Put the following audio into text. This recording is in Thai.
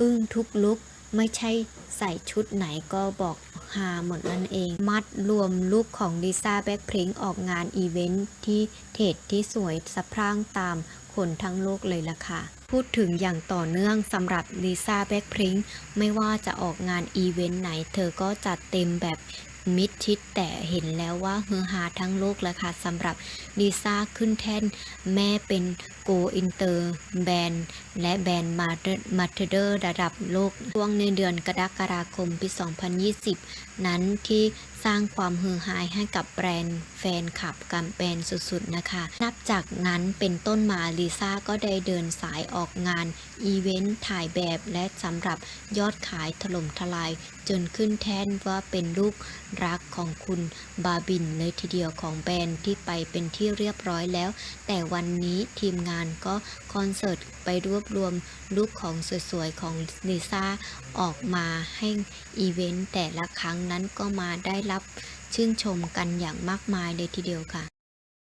อึ้งทุกลุก ไม่ใช่ใส่ชุดไหนก็บอกฮาหมดนั่นเอง มัดรวมลุกของลิซ่าแบ็คพริงออกงานอีเวนท์ที่เทรดที่สวยสะพรั่งตามคนทั้งโลกเลยล่ะค่ะพูดถึงอย่างต่อเนื่องสำหรับลิซ่าแบ็คพริงไม่ว่าจะออกงานอีเวนต์ไหน เธอก็จัดเต็มแบบ มิดชิดแต่เห็นแล้วว่าเฮือฮาทั้งโลกแล้วค่ะสำหรับลิซ่าขึ้นแท่นแม่เป็นโกอินเตอร์แบรนด์และแบรนด์มามาเทเดอร์ระดับโลกช่วงในเดือนกรกฎาคมปี 2020 นั้นที่สร้างความฮือฮาให้กับแบรนด์แฟนคลับกับแบรนด์สุดๆนะคะ นับจากนั้นเป็นต้นมาลิซ่าก็ได้เดินสายออกงานอีเวนต์ถ่ายแบบและสำหรับยอดขายถล่มทลาย จนขึ้นแท่นว่าเป็นลูกรักของคุณบาบินเลยทีเดียวของแบรนด์ที่ไปเป็นที่เรียบร้อยแล้ว แต่วันนี้ทีมงานก็คอนเสิร์ตไปรวบรวมลุคของสวยๆของลิซ่าออกมาให้อีเวนต์แต่ละครั้งนั้นก็มาได้รับชื่นชมกันอย่างมากมายเลยทีเดียวค่ะ